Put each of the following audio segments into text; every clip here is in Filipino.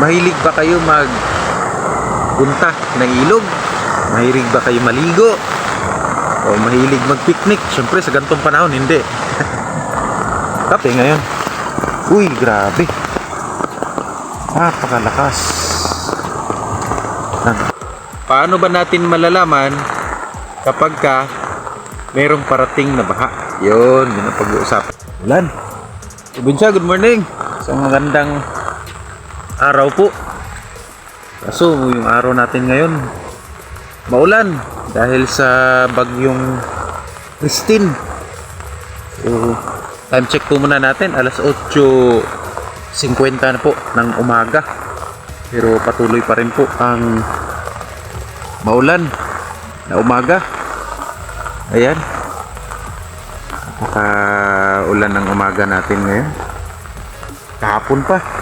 Mahilig ba kayo mag punta ng ilog? Mahilig ba kayo maligo? O mahilig mag-picnic? Siyempre sa gantong panahon, hindi. Kape ngayon. Uy, grabe. Napakalakas. Ano? Paano ba natin malalaman kapag ka merong parating na baha? Yun, yun ang pag-uusapan. Ulan. Ibinsya, good morning. Sa magandang araw po. Kaso yung araw natin ngayon maulan dahil sa bagyong Christine. So, time check po muna natin alas 8.50 na po ng umaga. Pero patuloy pa rin po ang maulan na umaga. Ayan. Napaka-ulan ng umaga natin ngayon. Kahapon pa.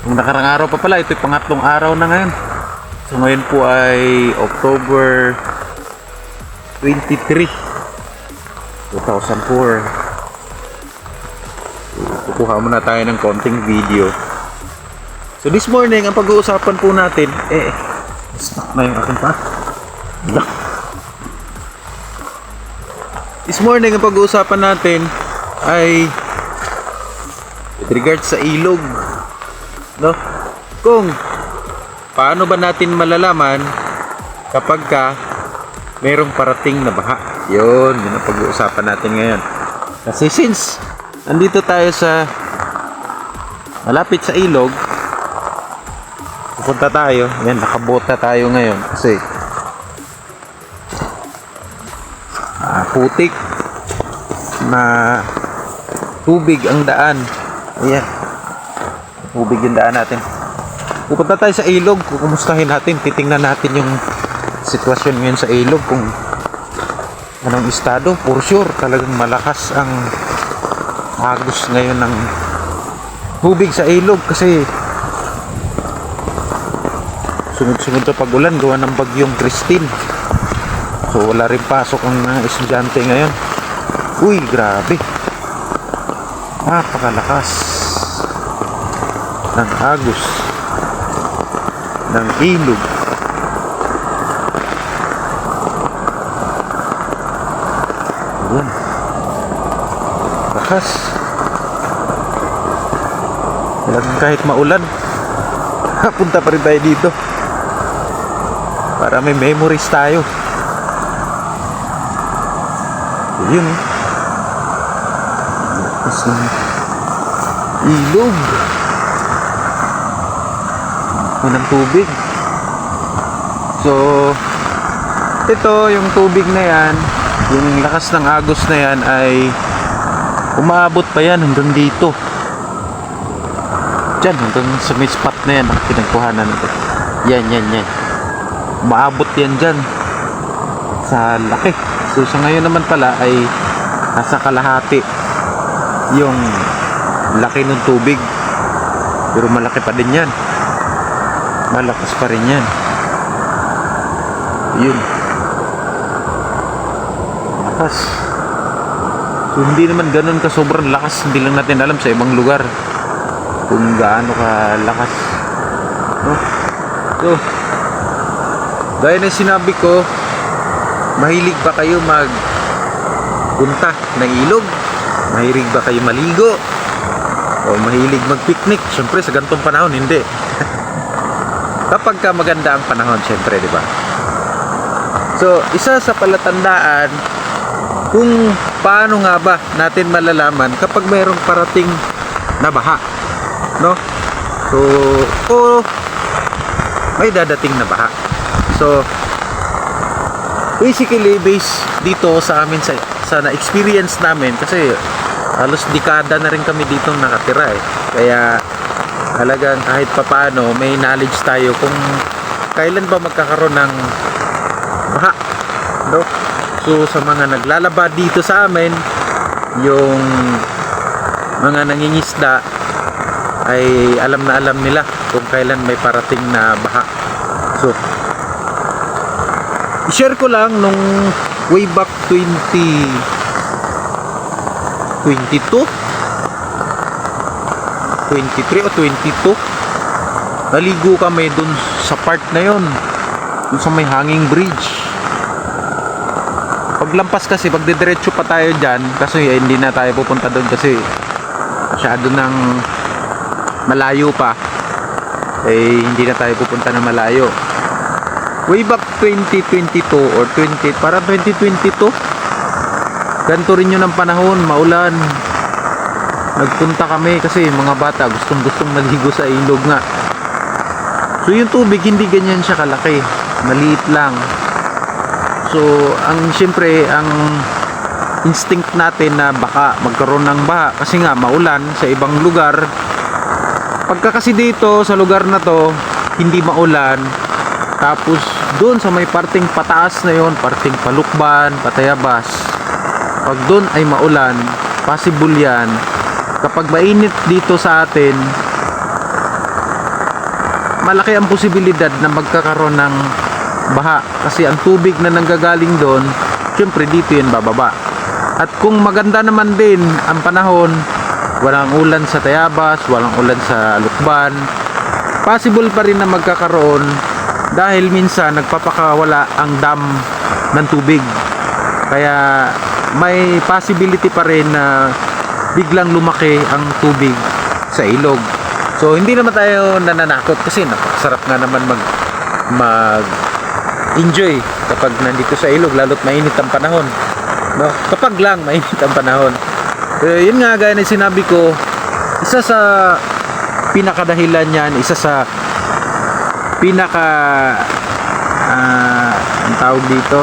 Nung nakarang araw pa pala, ito'y pangatlong araw na ngayon. So ngayon po ay October 23, 2004. So, kukuha muna tayo ng konting video. So this morning, ang pag-uusapan po natin, eh, stuck na yung aking pa. This morning, ang pag-uusapan natin ay with regards sa ilog. No? Kung paano ba natin malalaman kapag ka merong parating na baha? Yun, yun ang pag-uusapan natin ngayon. Kasi since andito tayo sa malapit sa ilog, pupunta tayo. Yan, nakabota tayo ngayon kasi ah, putik na tubig ang daan. Ayan. Tubig yung daan natin. Pupunta tayo sa ilog. Kukumustahin natin. Titingnan natin yung sitwasyon ngayon sa ilog. Kung anong estado. For sure, talagang malakas ang agos ngayon ng tubig sa ilog. Kasi sunod-sunod sa pag-ulan gawa ng bagyong Christine. So wala rin pasok ang mga estudyante ngayon. Uy, grabe. Napakalakas ng agos ng ilog. Ayan. Lakas. Kahit maulan, punta pa rin tayo dito. Para may memories tayo. Yun. ng ilog. Unang tubig. So, ito, yung tubig na yan, yung lakas ng agos na yan ay umaabot pa yan hanggang dito. Diyan, hanggang sa may spot na yan, ang pinagkuhanan natin. Yan, yan, yan. Umaabot yan dyan. Sa laki. So, sa ngayon naman pala ay nasa kalahati yung laki ng tubig. Pero malaki pa din yan. Malakas pa rin yan. Yun. Lakas. So, hindi naman ganun ka sobrang lakas. Hindi lang natin alam sa ibang lugar kung gaano ka lakas. No? So, gaya ng sinabi ko, mahilig ba kayo mag punta ng ilog? Mahilig ba kayo maligo? O mahilig mag-picnic? Siyempre, sa gantong panahon, hindi. Kapag ka maganda ang panahon, siyempre, di ba? So, isa sa palatandaan kung paano nga ba natin malalaman kapag mayroong parating na baha. No? So, o may dadating na baha. So, basically based dito sa amin sa, sa na-experience namin kasi halos dekada na rin kami dito nakatira eh. Kaya halagang kahit papano may knowledge tayo kung kailan ba magkakaroon ng baha. No? So sa mga naglalaba dito sa amin, yung mga nangingisda ay alam na alam nila kung kailan may parating na baha. So, i-share ko lang nung way back 20 22 23 o 22 naligo kami dun sa part na yon dun sa may hanging bridge. Paglampas kasi pag didiretso pa tayo dyan kasi eh, hindi na tayo pupunta doon kasi masyado ng malayo pa. Eh hindi na tayo pupunta na malayo. Way back 2022 or 20 para 2022 ganito rin yun ang panahon maulan nagpunta kami kasi mga bata gustong gustong maligo sa ilog nga. So yung tubig hindi ganyan siya kalaki. Maliit lang. So ang siyempre ang instinct natin na baka magkaroon ng baha. Kasi nga maulan sa ibang lugar. Pagka kasi dito sa lugar na to hindi maulan. Tapos doon sa may parting pataas na yon parting palukban patayabas pag doon ay maulan possible yan kapag mainit dito sa atin malaki ang posibilidad na magkakaroon ng baha. Kasi ang tubig na nanggagaling doon syempre dito yan bababa. At kung maganda naman din ang panahon walang ulan sa Tayabas walang ulan sa Lukban possible pa rin na magkakaroon dahil minsan nagpapakawala ang dam ng tubig. Kaya may possibility pa rin na biglang lumaki ang tubig sa ilog. So hindi naman tayo nananakot kasi napakasarap nga naman mag mag enjoy kapag nandito sa ilog lalo't mainit ang panahon. No? Kapag lang mainit ang panahon. Eh, yun nga gaya ng sinabi ko isa sa pinakadahilan yan isa sa pinaka ah, ang tawag dito?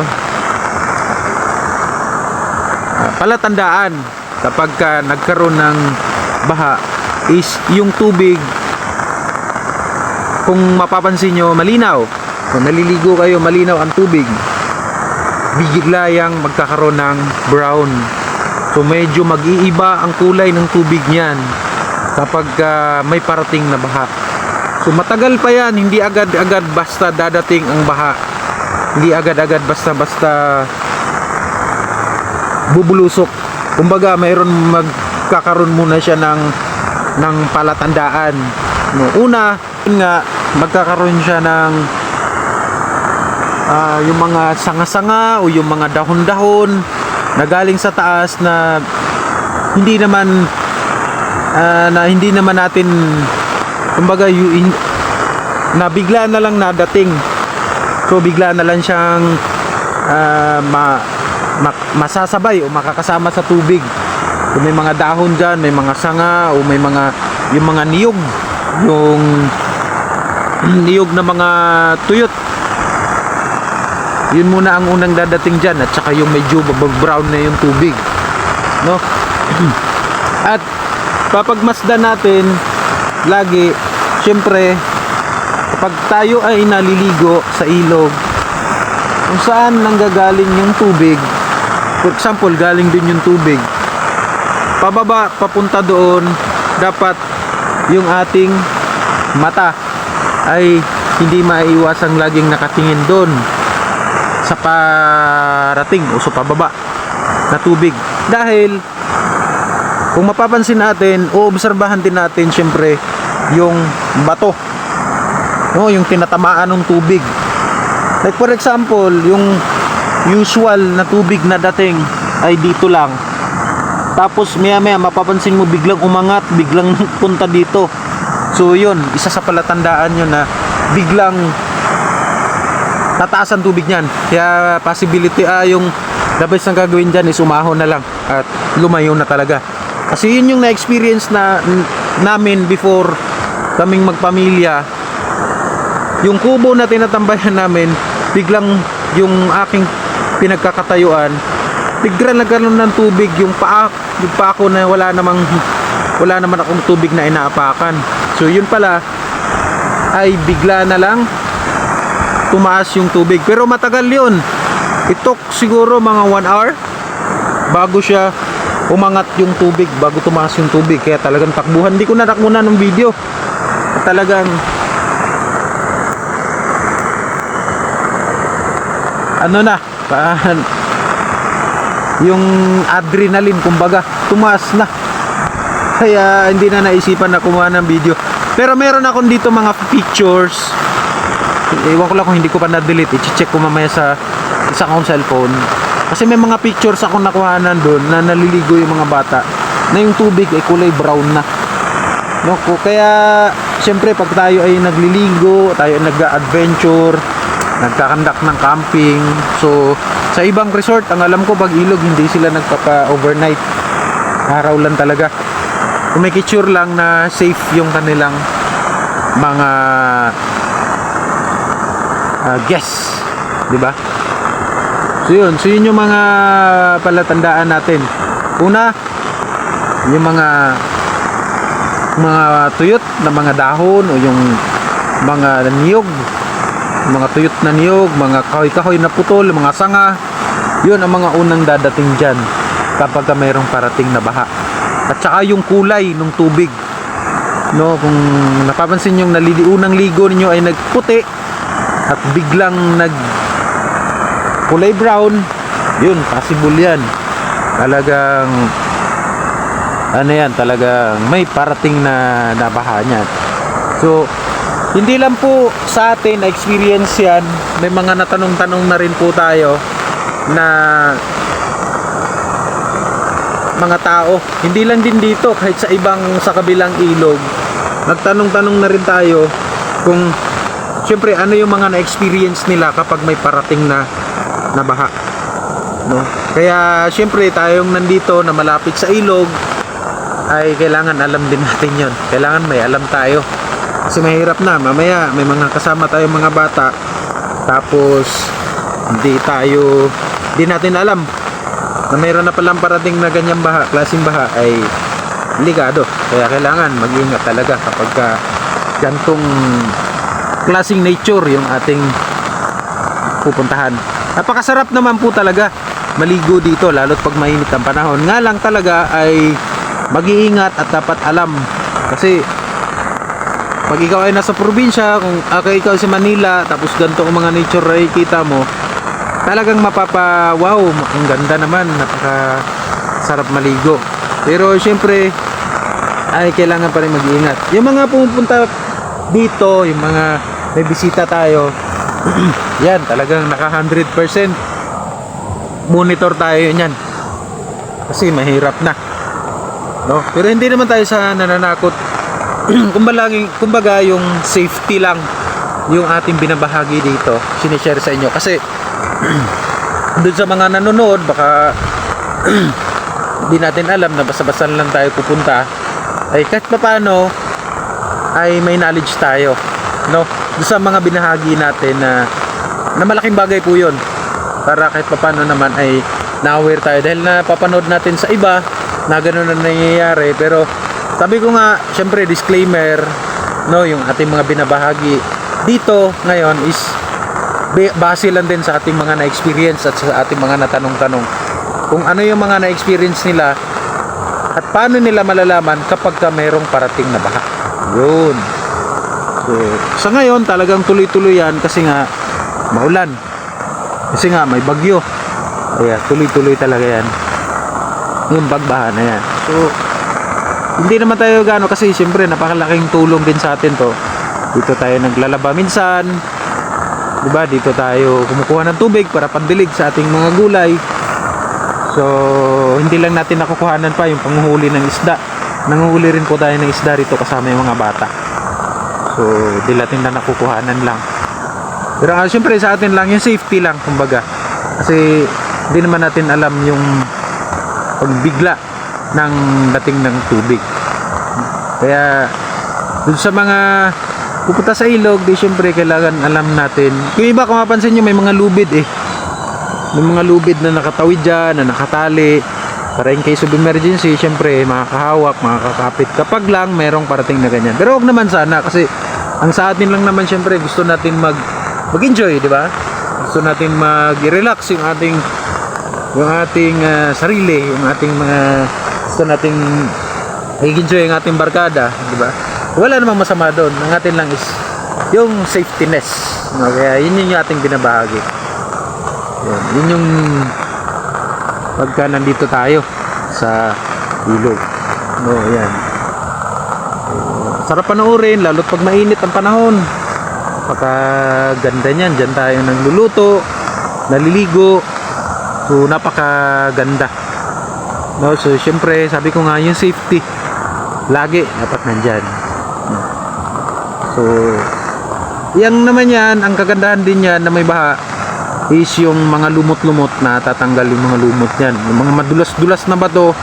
Ah, palatandaan kapag ka nagkaroon ng baha is yung tubig kung mapapansin nyo malinaw. Kung naliligo kayo malinaw ang tubig bigla yang magkakaroon ng brown. So medyo mag-iiba ang kulay ng tubig niyan kapag ah, may parating na baha. So matagal pa yan hindi agad-agad basta dadating ang baha. Hindi agad-agad basta-basta bubulusok kumbaga mayroon magkakaroon muna siya ng ng palatandaan. No una nga magkakaroon siya ng ah, yung mga sanga-sanga o yung mga dahon-dahon na galing sa taas na hindi naman ah, na hindi naman natin kumbaga yu- in- na bigla na lang nadating. So bigla na lang siyang ma, ma- masasabay o makakasama sa tubig. Kung may mga dahon dyan may mga sanga o may mga yung mga niyog yung niyog na mga tuyot. Yun muna ang unang dadating dyan at saka yung medyo brown na yung tubig no? At papagmasdan natin lagi syempre kapag tayo ay naliligo sa ilog kung saan nanggagaling yung tubig for example galing din yung tubig. Pababa papunta doon dapat yung ating mata ay hindi maiiwasang laging nakatingin doon sa parating o sa pababa na tubig. Dahil kung mapapansin natin uobserbahan din natin syempre yung bato no yung tinatamaan ng tubig. Like for example yung usual na tubig na dating ay dito lang. Tapos maya maya mapapansin mo biglang umangat biglang punta dito. So yun isa sa palatandaan yun na biglang tataas ang tubig niyan. Kaya possibility ah yung the best na gagawin dyan is umahon na lang at lumayo na talaga. Kasi yun yung na-experience na namin before kaming magpamilya. Yung kubo na tinatambayan namin biglang yung aking pinagkakatayuan bigla nagkaroon ng tubig yung paa yung paa ko na wala namang wala naman akong tubig na inaapakan. So yun pala ay bigla na lang tumaas yung tubig. Pero matagal yun. It took siguro mga 1 hour bago siya umangat yung tubig bago tumaas yung tubig. Kaya talagang takbuhan. Hindi ko na muna ng video. Talagang ano na yung adrenaline kumbaga tumaas na Kaya hindi na naisipan na kumuha ng video. Pero meron akong dito mga pictures. Ewan ko lang kung hindi ko pa na-delete. I-check ko mamaya sa isa kong cellphone. Kasi may mga pictures ako nakuhanan doon na naliligo yung mga bata. Na yung tubig ay kulay brown na. No, kaya siyempre pag tayo ay nagliligo, tayo ay nag-adventure, nagkakandak ng camping. So, sa ibang resort, ang alam ko pag ilog hindi sila nagpapa-overnight. Araw lang talaga. Kumikitsure lang na safe yung kanilang mga ah, guests, 'di ba? So yun, so yun yung mga palatandaan natin. Una, yung mga mga tuyot na mga dahon o yung mga niyog mga tuyot na niyog mga kahoy-kahoy na putol mga sanga. Yun ang mga unang dadating dyan kapag ka mayroong parating na baha. At saka yung kulay ng tubig. No kung napapansin yung nalili unang ligo ninyo ay nagputi at biglang nag kulay brown yun possible yan. Talagang ano yan talagang may parating na nabaha niyan. So hindi lang po sa atin na experience yan. May mga natanong-tanong na rin po tayo na mga tao. Hindi lang din dito kahit sa ibang sa kabilang ilog. Nagtanong-tanong na rin tayo kung syempre ano yung mga na-experience nila kapag may parating na nabaha no? Kaya syempre tayong nandito na malapit sa ilog ay kailangan alam din natin yon kailangan may alam tayo kasi mahirap na. Mamaya may mga kasama tayong mga bata. Tapos hindi tayo hindi natin alam na mayroon na palang parating na ganyang baha klaseng baha ay ligado. Kaya kailangan mag-ingat talaga kapag ka gantong klaseng nature yung ating pupuntahan. Napakasarap naman po talaga maligo dito lalo't pag mainit ang panahon. Nga lang talaga ay mag-iingat at dapat alam. Kasi pag ikaw ay nasa probinsya kung ako ikaw sa Manila tapos ganito ang mga nature ay kita mo talagang mapapa wow ang ganda naman napaka sarap maligo. Pero syempre ay kailangan pa rin mag-iingat. Yung mga pumupunta dito yung mga may bisita tayo yan talagang naka 100% monitor tayo yan kasi mahirap na. No? Pero hindi naman tayo sa nananakot kumbaga, kumbaga yung safety lang yung ating binabahagi dito sinishare sa inyo. Kasi doon sa mga nanonood baka hindi natin alam na basta-basta lang tayo pupunta ay kahit pa paano ay may knowledge tayo no? Doon sa mga binahagi natin na na malaking bagay po yun. Para kahit pa paano naman ay na-aware tayo. Dahil napapanood natin sa iba na gano'n na nangyayari pero sabi ko nga syempre disclaimer no yung ating mga binabahagi dito ngayon is base lang din sa ating mga na-experience at sa ating mga natanong-tanong. Kung ano yung mga na-experience nila at paano nila malalaman kapag ka mayroong parating na baha. Yun. So, sa ngayon talagang tuloy-tuloy yan kasi nga maulan. Kasi nga may bagyo. Kaya tuloy-tuloy talaga yan. Yung bagbaha na yan. So hindi naman tayo gano kasi siyempre napakalaking tulong din sa atin to. Dito tayo naglalaba minsan. Di ba dito tayo kumukuha ng tubig para pandilig sa ating mga gulay. So hindi lang natin nakukuhanan pa yung panguhuli ng isda. Nanguhuli rin po tayo ng isda rito kasama yung mga bata. So di natin na nakukuhanan lang. Pero uh, siyempre sa atin lang yung safety lang kumbaga. Kasi hindi naman natin alam yung pagbigla ng dating ng tubig. Kaya dun sa mga pupunta sa ilog di syempre kailangan alam natin. Yung iba kung mapansin nyo may mga lubid eh. May mga lubid na nakatawid dyan na nakatali. Para in case of emergency syempre makakahawak makakakapit kapag lang merong parating na ganyan. Pero wag naman sana kasi ang sa atin lang naman syempre gusto natin mag mag enjoy di ba? Gusto natin mag-relax yung ating yung ating ah, sarili yung ating mga gusto nating i-enjoy yung ating barkada di ba wala namang masama doon ang atin lang is yung safetyness no? kaya yun yun yung ating binabahagi yun, yun yung pagka nandito tayo sa ilog no yan Sarap panoorin, lalo't pag mainit ang panahon. Napakaganda niyan. Diyan tayo nagluluto, naliligo. So, napakaganda. No, so, syempre, sabi ko nga, yung safety, lagi dapat nandyan. So, yang naman yan, ang kagandahan din yan na may baha is yung mga lumot-lumot na tatanggal yung mga lumot yan. Yung mga madulas-dulas na bato,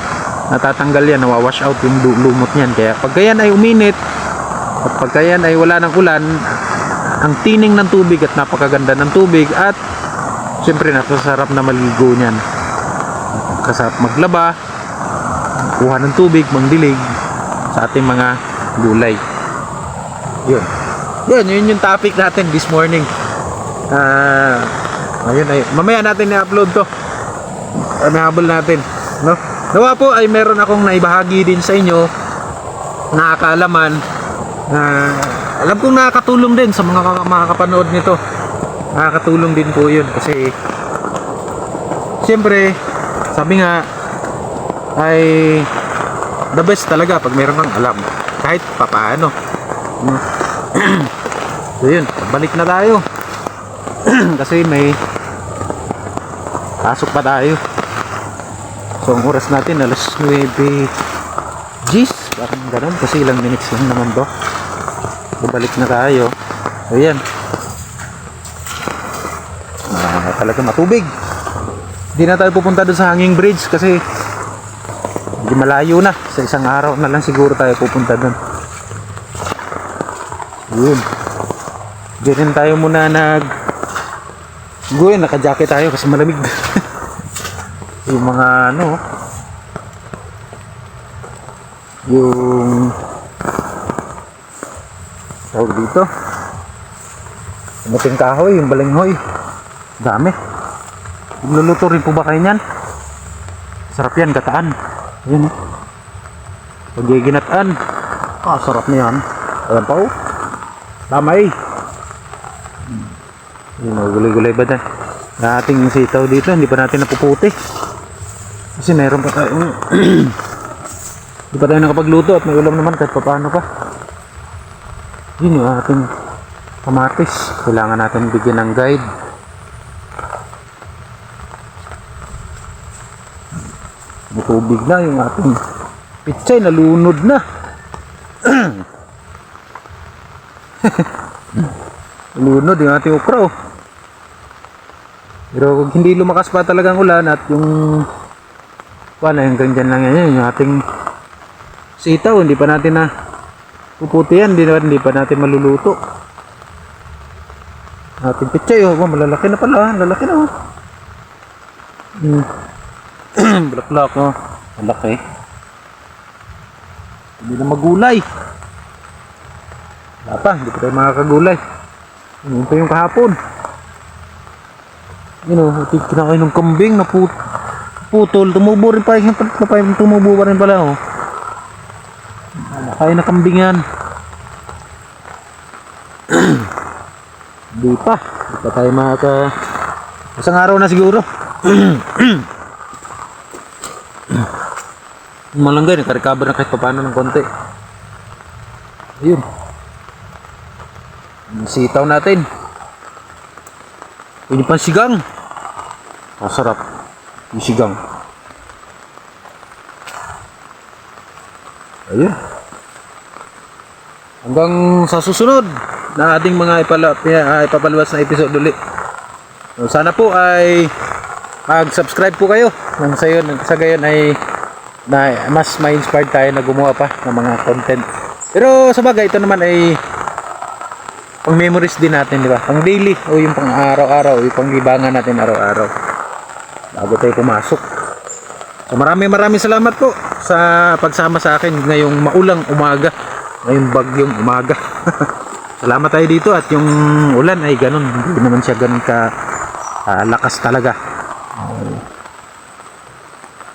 natatanggal yan, nawawash out yung lu- lumot yan. Kaya pagka yan ay uminit, at pagka yan ay wala ng ulan, ang tining ng tubig at napakaganda ng tubig at siyempre napasarap na maligo niyan. Kasarap maglaba, kuha ng tubig, mangdilig sa ating mga gulay. Yun. Yun, yun yung topic natin this morning. Ah, ayun ay mamaya natin i-upload to. Amiable natin, no? Nawa po ay meron akong naibahagi din sa inyo na kaalaman na alam kong nakakatulong din sa mga ka- makakapanood nito. Nakakatulong din po 'yun kasi siyempre sabi nga ay the best talaga pag meron kang alam kahit papaano. No? so yun, balik na tayo. Kasi may pasok pa tayo. So ang oras natin alas 9 Gis, parang ganun kasi ilang minutes lang naman to. Babalik na tayo. So yan. Ah, talaga matubig. Hindi na tayo pupunta doon sa hanging bridge kasi hindi malayo na. Sa isang araw na lang siguro tayo pupunta doon. Yun. Diyan tayo muna nag Guy, naka-jacket tayo kasi malamig. yung mga ano yung tawag dito Mating kahoy, yung balinghoy. Dami. Luluto rin po ba kayo niyan? Sarap yan, gataan. Ayan. Pagiginataan. Ah, sarap na yan. Ayan pa oh. Eh. Yung mga gulay-gulay ba dyan? Na ating sitaw dito, hindi pa natin napuputi. Kasi meron pa tayo. hindi pa tayo nakapagluto at may ulam naman kahit pa paano pa. Yun yung ating kamatis. Kailangan natin bigyan ng guide. Matubig na yung ating pitsay, nalunod na. Lunod yung ating okra oh. Pero kung hindi lumakas pa talagang ulan at yung paano hanggang dyan lang yan yung ating sitaw hindi pa natin na puputi yan hindi, na- hindi pa natin maluluto ating pichay oh oh, malalaki na pala lalaki na oh hmm. bulaklak oh malaki hindi na magulay wala pa hindi pa tayo makakagulay yun pa yung kahapon yun o, ito yung kinakain ng kambing na put putol, tumubo rin pa tumubo pa rin pala oh. Nakain na kambing yan. Di pa, di pa tayo makaka... Isang araw na siguro. Malanggay, nakarecover na kahit paano ng konti. Ayun. Sitaw natin. Pwede pang sigang. Masarap. Yung sigang. Ayun. Hanggang sa susunod na ating mga ipala, ah, ipapaluwas na episode ulit. So, sana po ay mag-subscribe po kayo nang sa yun, sa gayon ay na mas ma-inspired tayo na gumawa pa ng mga content. Pero sa bagay, ito naman ay pang memories din natin, di ba? Pang daily o yung pang araw-araw, yung pang libangan natin araw-araw. Bago tayo pumasok. So maraming maraming salamat po sa pagsama sa akin ngayong maulang umaga, ngayong bagyong umaga. salamat tayo dito at yung ulan ay ganun, hindi naman siya ganun ka ah, lakas talaga. Uh,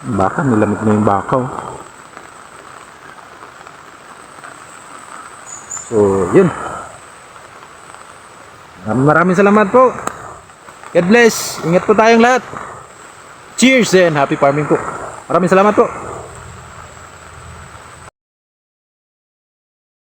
baka nilamig na yung bakaw. So, yun. Maraming salamat po. God bless. Ingat po tayong lahat. Cheers and happy farming po. Maraming salamat po.